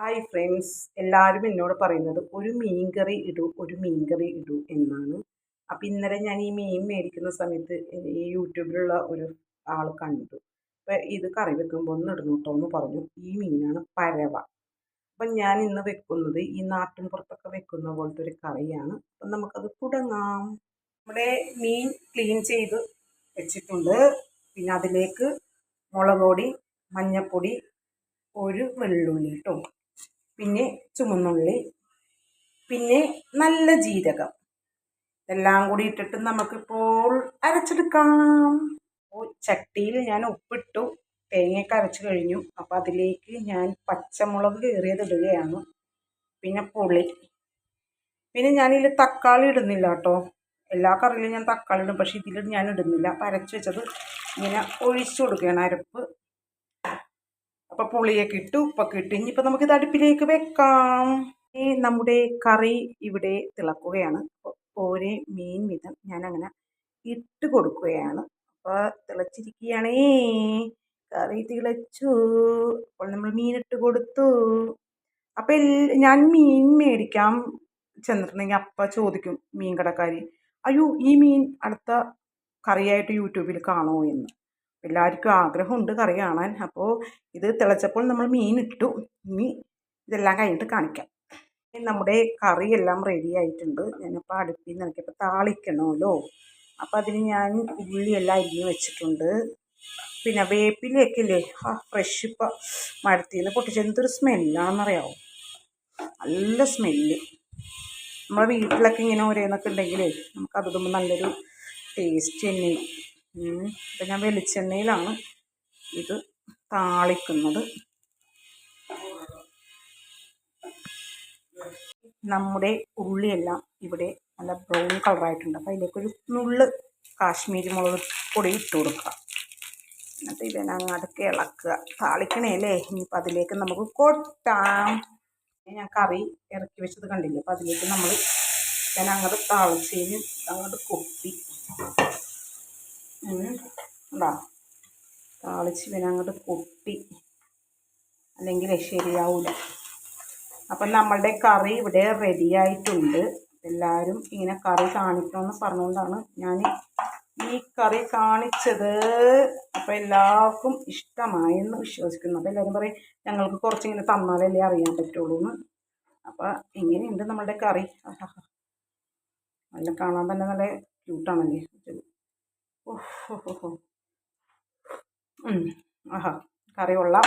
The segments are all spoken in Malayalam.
ഹായ് ഫ്രണ്ട്സ് എല്ലാവരും എന്നോട് പറയുന്നത് ഒരു മീൻകറി ഇടൂ ഒരു മീൻകറി ഇടൂ എന്നാണ്. അപ്പം ഇന്നലെ ഞാൻ ഈ മീൻ മേടിക്കുന്ന സമയത്ത് ഈ യൂട്യൂബിലുള്ള ഒരു ആൾ കണ്ടു. അപ്പം ഇത് കറി വെക്കുമ്പോൾ ഒന്ന് ഇടുന്നു കേട്ടോ എന്ന് പറഞ്ഞു. ഈ മീനാണ് പരവ. അപ്പം ഞാൻ ഇന്ന് വെക്കുന്നത് ഈ നാട്ടിൻ പുറത്തൊക്കെ വെക്കുന്ന പോലത്തെ ഒരു കറിയാണ്. അപ്പം നമുക്കത് തുടങ്ങാം. നമ്മുടെ മീൻ ക്ലീൻ ചെയ്ത് വെച്ചിട്ടുണ്ട്. പിന്നെ അതിലേക്ക് മുളക് പൊടി മഞ്ഞൾപ്പൊടി ഒരു വെള്ളുള്ളി കേട്ടോ പിന്നെ ചുമന്നുള്ളി പിന്നെ നല്ല ജീരകം. ഇതെല്ലാം കൂടി ഇട്ടിട്ട് നമുക്കിപ്പോൾ അരച്ചെടുക്കാം. ചട്ടിയിൽ ഞാൻ ഉപ്പിട്ടു തേങ്ങയൊക്കെ അരച്ചു കഴിഞ്ഞു. അപ്പോൾ അതിലേക്ക് ഞാൻ പച്ചമുളക് കീറിയത് ഇടുകയാണ്. പിന്നെ പുളി. പിന്നെ ഞാനിതിൽ തക്കാളി ഇടുന്നില്ല കേട്ടോ. എല്ലാ കറിയിലും ഞാൻ തക്കാളി ഇടും പക്ഷേ ഇതിൽ ഞാൻ ഇടുന്നില്ല. അപ്പം അരച്ചു വെച്ചത് ഇങ്ങനെ ഒഴിച്ചു കൊടുക്കുകയാണ് അരപ്പ്. അപ്പോൾ പുളിയൊക്കെ ഇട്ട് ഉപ്പൊക്കെ ഇട്ട് ഇനിയിപ്പോൾ നമുക്കിത് അടുപ്പിലേക്ക് വെക്കാം. നമ്മുടെ കറി ഇവിടെ തിളക്കുകയാണ്. ഓരോ മീൻ വിധം അങ്ങനെ ഇട്ട് കൊടുക്കുകയാണ്. അപ്പോൾ തിളച്ചിരിക്കുകയാണേ. കറി തിളച്ചു. അപ്പോൾ നമ്മൾ മീനിട്ട് കൊടുത്തു. അപ്പം ഞാൻ മീൻ മേടിക്കാം ചെന്നിട്ടുണ്ടെങ്കിൽ അപ്പം ചോദിക്കും മീൻ കടക്കാരി. അയ്യോ ഈ മീൻ അടുത്ത കറിയായിട്ട് യൂട്യൂബിൽ കാണുമോ? എന്ന്. എല്ലാവർക്കും ആഗ്രഹമുണ്ട് കറി കാണാൻ. അപ്പോൾ ഇത് തിളച്ചപ്പോൾ നമ്മൾ മീൻ ഇട്ടു. ഇനി ഇതെല്ലാം കഴിഞ്ഞിട്ട് കാണിക്കാം. നമ്മുടെ കറിയെല്ലാം റെഡി ആയിട്ടുണ്ട്. ഞാനിപ്പോൾ അടുപ്പിൽ നിന്ന് ഇറക്കിയപ്പോൾ താളിക്കണമല്ലോ. അപ്പോൾ അതിന് ഞാൻ ഉള്ളിയെല്ലാം അരിഞ്ഞ് വെച്ചിട്ടുണ്ട്. പിന്നെ വേപ്പിലയൊക്കെ ഇല്ലേ ആ ഫ്രഷ് ഇപ്പോൾ മരത്തിൽ പൊട്ടിച്ച് എന്തൊരു സ്മെല്ലാണെന്നറിയാമോ നല്ല സ്മെല്ല്. നമ്മുടെ വീട്ടിലൊക്കെ ഇങ്ങനെ ഓരോന്നൊക്കെ ഉണ്ടെങ്കിലേ നമുക്ക് അതിടുമ്പോൾ നല്ലൊരു ടേസ്റ്റ് തന്നെ. ഇപ്പം ഞാൻ വെളിച്ചെണ്ണയിലാണ് ഇത് താളിക്കുന്നത്. നമ്മുടെ ഉള്ളിയെല്ലാം ഇവിടെ നല്ല ബ്രൗൺ കളറായിട്ടുണ്ട്. അപ്പോൾ അതിലേക്കൊരു നുള്ള് കാശ്മീരി മുളക് പൊടി ഇട്ട് കൊടുക്കുക എന്നിട്ട് ഇതിനങ്ങോട്ട് ഇളക്കുക. താളിക്കണേ അല്ലേ ഇനിയിപ്പോൾ അതിലേക്ക് നമുക്ക് കൊട്ടാം. ഞാൻ കറി ഇറക്കി വെച്ചത് കണ്ടില്ലേ? അപ്പോൾ അതിലേക്ക് നമ്മൾ ഞാൻ അങ്ങോട്ട് താളിച്ചതിന് അങ്ങോട്ട് കൊട്ടി ഉണ്ടോ താളിച്ച് പിന്നെ അങ്ങോട്ട് പൊട്ടി അല്ലെങ്കിൽ ശരിയാവില്ല അപ്പം നമ്മളുടെ കറി ഇവിടെ റെഡി ആയിട്ടുണ്ട് എല്ലാവരും ഇങ്ങനെ കറി കാണിക്കണമെന്ന് പറഞ്ഞുകൊണ്ടാണ് ഞാൻ ഈ കറി കാണിച്ചത് അപ്പോൾ എല്ലാവർക്കും ഇഷ്ടമായെന്ന് വിശ്വസിക്കുന്നു അപ്പോൾ എല്ലാവരും പറയും ഞങ്ങൾക്ക് കുറച്ചിങ്ങനെ തന്നാലല്ലേ അറിയാൻ പറ്റുള്ളൂ എന്ന് അപ്പോൾ ഇങ്ങനെയുണ്ട് നമ്മളുടെ കറി നല്ല കാണാൻ തന്നെ നല്ല ക്യൂട്ടാണല്ലേ ആഹാ. കറി കൊള്ളാം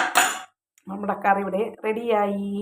നമ്മുടെ കറി ഇവിടെ റെഡിയായി